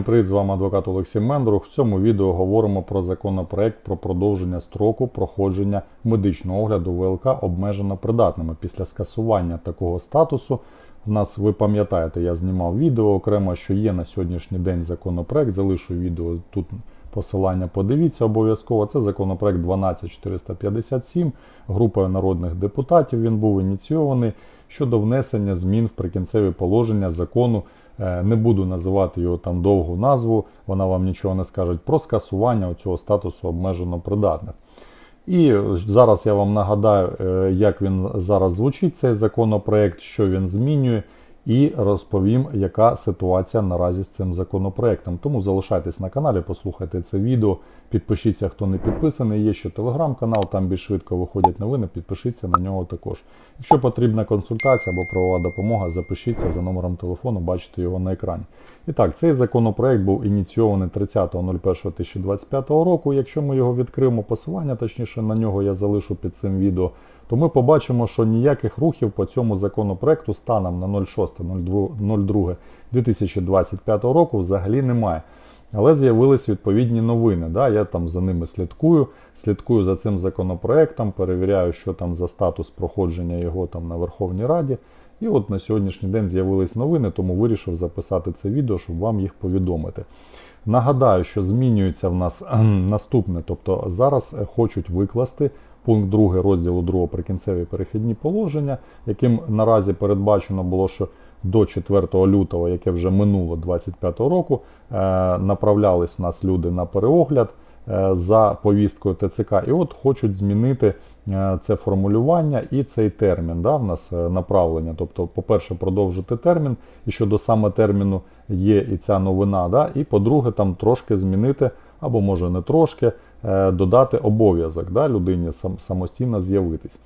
Всім привіт, з вами адвокат Олексій Мендрух. В цьому відео говоримо про законопроект про продовження строку проходження медичного огляду ВЛК обмежено придатними. Після скасування такого статусу в нас, ви пам'ятаєте, я знімав відео окремо, що є на сьогоднішній день законопроект. Залишу відео тут посилання. Подивіться обов'язково. Це законопроект 12457 групою народних депутатів. Він був ініційований щодо внесення змін в прикінцеві положення закону. Е, Не буду називати його там довгу назву, вона вам нічого не скаже про скасування цього статусу обмежено придатних. І зараз я вам нагадаю, е, як він зараз звучить, цей законопроект, що він змінює, і розповім, яка ситуація наразі з цим законопроектом. Тому залишайтесь на каналі, послухайте це відео, підпишіться, хто не підписаний. Є ще телеграм-канал, там більш швидко виходять новини. Підпишіться на нього також. Якщо потрібна консультація або правова допомога, запишіться за номером телефону, бачите його на екрані. І так, цей законопроект був ініційований 30.01.2025 року. Якщо ми його відкриємо посилання, точніше на нього я залишу під цим відео, то ми побачимо, що ніяких рухів по цьому законопроекту станом на 06.02.2025 року взагалі немає. Але з'явились відповідні новини. Да? Я там за ними слідкую, слідкую за цим законопроектом, перевіряю, що там за статус проходження його там на Верховній Раді. І от на сьогоднішній день з'явились новини, тому вирішив записати це відео, щоб вам їх повідомити. Нагадаю, що змінюється в нас наступне, тобто зараз хочуть викласти пункт 2 розділу 2 прикінцеві перехідні положення, яким наразі передбачено було, що до 4 лютого, яке вже минуло 25 року, е, направлялись в нас люди на переогляд е, за повісткою ТЦК. І от хочуть змінити е, це формулювання і цей термін да, в нас направлення. Тобто, по-перше, продовжити термін, і щодо саме терміну є і ця новина. Да, І по-друге, там трошки змінити, або може не трошки, додати обов'язок да, людині сам, самостійно з'явитись.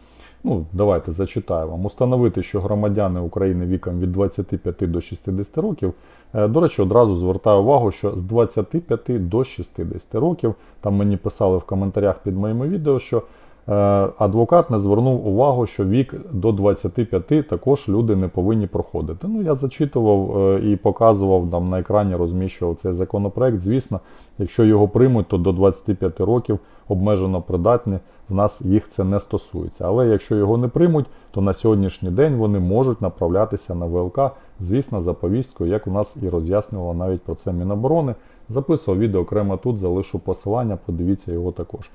Ну, давайте зачитаю вам. Установити, що громадяни України віком від 25 до 60 років. Е, До речі, одразу звертаю увагу, що з 25 до 60 років, там мені писали в коментарях під моїми відео, що е, адвокат не звернув увагу, що вік до 25 також люди не повинні проходити. Ну, я зачитував е, і показував там на екрані, розміщував цей законопроект. Звісно, якщо його приймуть, то до 25 років обмежено придатні. В нас їх це не стосується. Але якщо його не приймуть, то на сьогоднішній день вони можуть направлятися на ВЛК, звісно, за повісткою, як у нас і роз'яснювало навіть про це Міноборони. Записував відео окремо тут, залишу посилання, подивіться його також.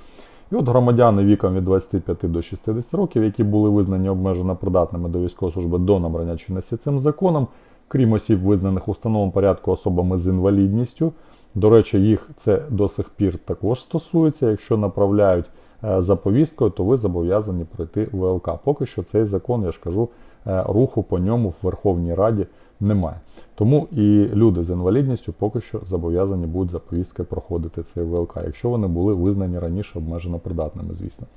І от громадяни віком від 25 до 60 років, які були визнані обмежено придатними до військової служби до набрання чинності цим законом, крім осіб, визнаних у встановленому порядку особами з інвалідністю. До речі, їх це до сих пір також стосується. Якщо направляють е, за повісткою, то ви зобов'язані пройти ВЛК. Поки що цей закон, я ж кажу, е, руху по ньому в Верховній Раді немає. Тому і люди з інвалідністю поки що зобов'язані будуть за повісткою проходити цей ВЛК, якщо вони були визнані раніше обмежено придатними, звісно.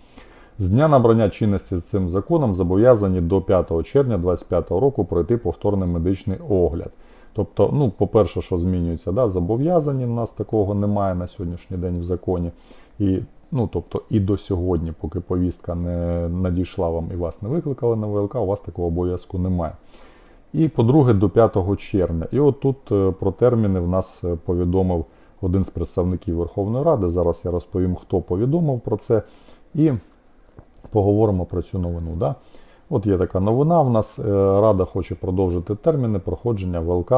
З дня набрання чинності з цим законом зобов'язані до 5 червня 2025 року пройти повторний медичний огляд. Тобто, ну, по-перше, що змінюється, да, зобов'язані, в нас такого немає на сьогоднішній день в законі. І, ну, тобто, і до сьогодні, поки повістка не надійшла вам і вас не викликали на ВЛК, у вас такого обов'язку немає. І по-друге, до 5 червня. І от тут е, про терміни в нас е, повідомив один з представників Верховної Ради. Зараз я розповім, хто повідомив про це. І поговоримо про цю новину. Да? От є така новина. В нас е, Рада хоче продовжити терміни проходження ВЛК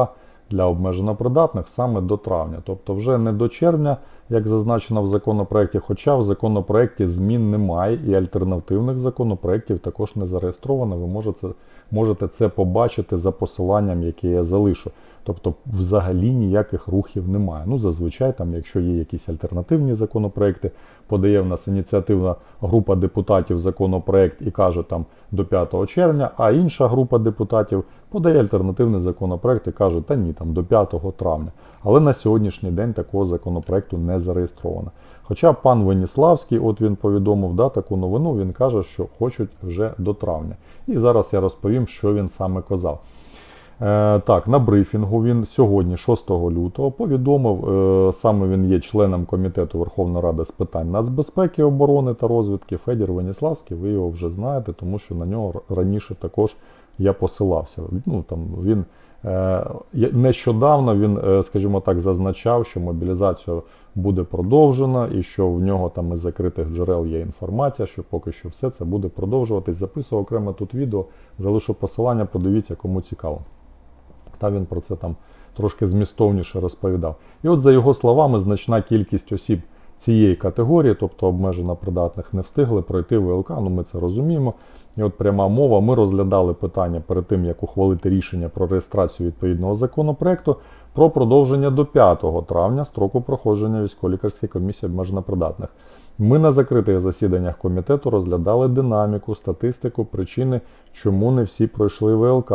для обмежено придатних саме до травня. Тобто вже не до червня, як зазначено в законопроекті, хоча в законопроекті змін немає і альтернативних законопроєктів також не зареєстровано. Ви можете, можете це побачити за посиланням, яке я залишу. Тобто, взагалі ніяких рухів немає. Ну, зазвичай, там, якщо є якісь альтернативні законопроекти, подає в нас ініціативна група депутатів законопроект і каже там до 5 червня, а інша група депутатів подає альтернативний законопроект і каже, та ні, там до 5 травня. Але на сьогоднішній день такого законопроекту не зареєстровано. Хоча пан Веніславський, от він повідомив да, таку новину, він каже, що хочуть вже до травня. І зараз я розповім, що він саме казав. Е, так, на брифінгу він сьогодні, 6 лютого, повідомив, е, саме він є членом комітету Верховної Ради з питань нацбезпеки, оборони та розвідки Федір Веніславський. Ви його вже знаєте, тому що на нього раніше також я посилався. Ну там він е, нещодавно він, е, скажімо так, зазначав, що мобілізація буде продовжена, і що в нього там із закритих джерел є інформація, що поки що все це буде продовжуватись. Записував окремо тут відео, залишу посилання, подивіться, кому цікаво. Та він про це там трошки змістовніше розповідав. І от за його словами, значна кількість осіб цієї категорії, тобто обмежено придатних, не встигли пройти ВЛК. Ну ми це розуміємо. І от пряма мова. Ми розглядали питання перед тим, як ухвалити рішення про реєстрацію відповідного законопроекту про продовження до 5 травня строку проходження військово-лікарської комісії обмежено придатних. Ми на закритих засіданнях комітету розглядали динаміку, статистику, причини, чому не всі пройшли ВЛК.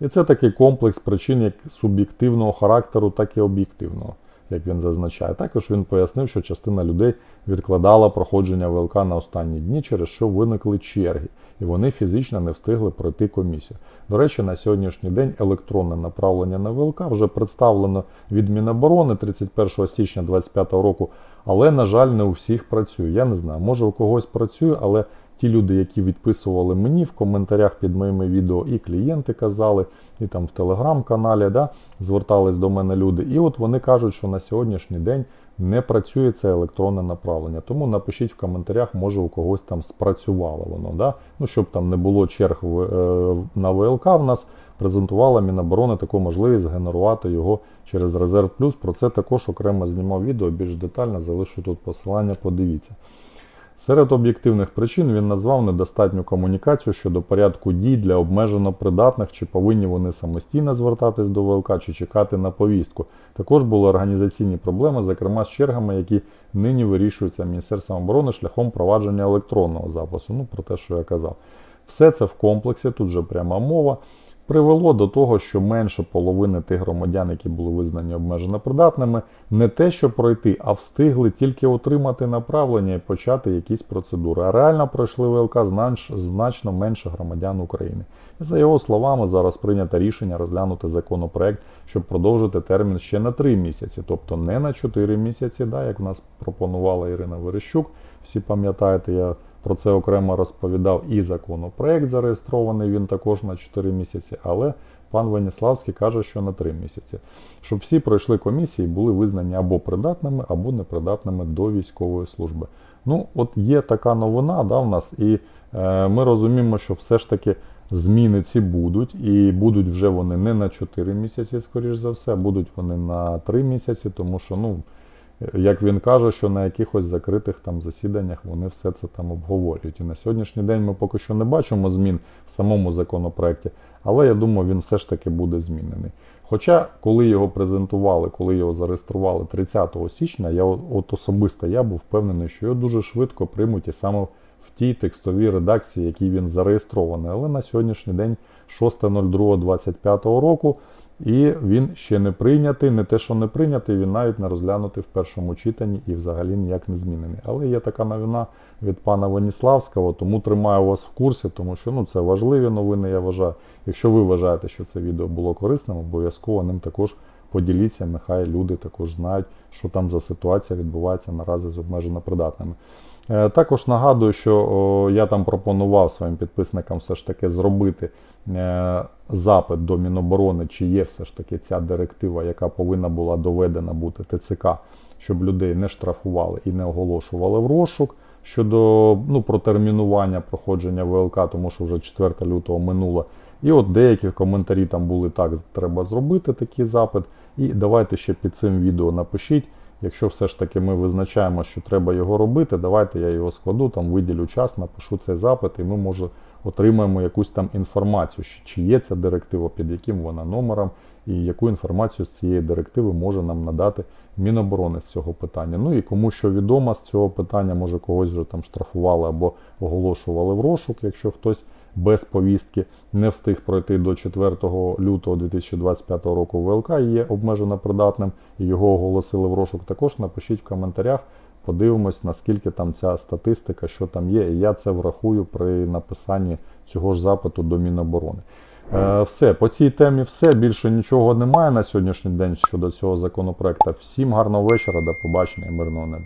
І це такий комплекс причин як суб'єктивного характеру, так і об'єктивного, як він зазначає. Також він пояснив, що частина людей відкладала проходження ВЛК на останні дні, через що виникли черги, і вони фізично не встигли пройти комісію. До речі, на сьогоднішній день електронне направлення на ВЛК вже представлено від Міноборони 31 січня 2025 року, але, на жаль, не у всіх працює. Я не знаю, може у когось працює, але ті люди, які відписували мені в коментарях під моїми відео, і клієнти казали, і там в телеграм-каналі да, звертались до мене люди. І от вони кажуть, що на сьогоднішній день не працює це електронне направлення. Тому напишіть в коментарях, може у когось там спрацювало воно. Да? Ну, щоб там не було черг е, на ВЛК в нас. Презентувала Міноборони таку можливість згенерувати його через Резерв Плюс. Про це також окремо знімав відео, більш детально залишу тут посилання, подивіться. Серед об'єктивних причин він назвав недостатню комунікацію щодо порядку дій для обмежено придатних, чи повинні вони самостійно звертатись до ВЛК, чи чекати на повістку. Також були організаційні проблеми, зокрема з чергами, які нині вирішуються Міністерством оборони шляхом провадження електронного запису. Ну, про те, що я казав. Все це в комплексі, тут же пряма мова, привело до того, що менше половини тих громадян, які були визнані обмежено придатними, не те, що пройти, а встигли тільки отримати направлення і почати якісь процедури. А реально пройшли ВЛК знач- значно менше громадян України. І за його словами, зараз прийнято рішення розглянути законопроект, щоб продовжити термін ще на 3 місяці, тобто не на 4 місяці, да, як в нас пропонувала Ірина Верещук. Всі пам'ятаєте, я про це окремо розповідав. І законопроект зареєстрований він також на 4 місяці, але пан Веніславський каже, що на 3 місяці. Щоб всі пройшли комісії, були визнані або придатними, або непридатними до військової служби. Ну, от є така новина да, в нас, і е, ми розуміємо, що все ж таки зміни ці будуть, і будуть вже вони не на 4 місяці, скоріш за все, будуть вони на 3 місяці, тому що, ну, як він каже, що на якихось закритих там засіданнях вони все це там обговорюють. І на сьогоднішній день ми поки що не бачимо змін в самому законопроекті, але я думаю, він все ж таки буде змінений. Хоча, коли його презентували, коли його зареєстрували 30 січня, я от особисто я був впевнений, що його дуже швидко приймуть і саме в тій текстовій редакції, якій він зареєстрований. Але на сьогоднішній день 6.02.25 року. І він ще не прийнятий, не те, що не прийнятий, він навіть не розглянутий в першому читанні і взагалі ніяк не змінений. Але є така новина від пана Веніславського, тому тримаю вас в курсі, тому що ну, це важливі новини, я вважаю. Якщо ви вважаєте, що це відео було корисним, обов'язково ним також поділіться. Нехай люди також знають, що там за ситуація відбувається наразі з обмежено придатними. Е, Також нагадую, що я там пропонував своїм підписникам все ж таки зробити е, запит до Міноборони, чи є все ж таки ця директива, яка повинна була доведена бути ТЦК, щоб людей не штрафували і не оголошували в розшук щодо ну, протермінування проходження ВЛК, тому що вже 4 лютого минуло. І от деякі коментарі там були так, треба зробити такий запит. І давайте ще під цим відео напишіть. Якщо все ж таки ми визначаємо, що треба його робити, давайте я його складу, там виділю час, напишу цей запит, і ми може отримаємо якусь там інформацію, чи є ця директива, під яким вона номером, і яку інформацію з цієї директиви може нам надати Міноборони з цього питання. Ну і кому що відомо з цього питання, може когось вже там штрафували або оголошували в розшук, якщо хтось без повістки не встиг пройти до 4 лютого 2025 року ВЛК і є обмежено придатним, його оголосили в розшук. Також напишіть в коментарях. Подивимось, наскільки там ця статистика, що там є, і я це врахую при написанні цього ж запиту до Міноборони. Е, все, по цій темі все. Більше нічого немає на сьогоднішній день щодо цього законопроекту. Всім гарного вечора, до побачення і мирного неба.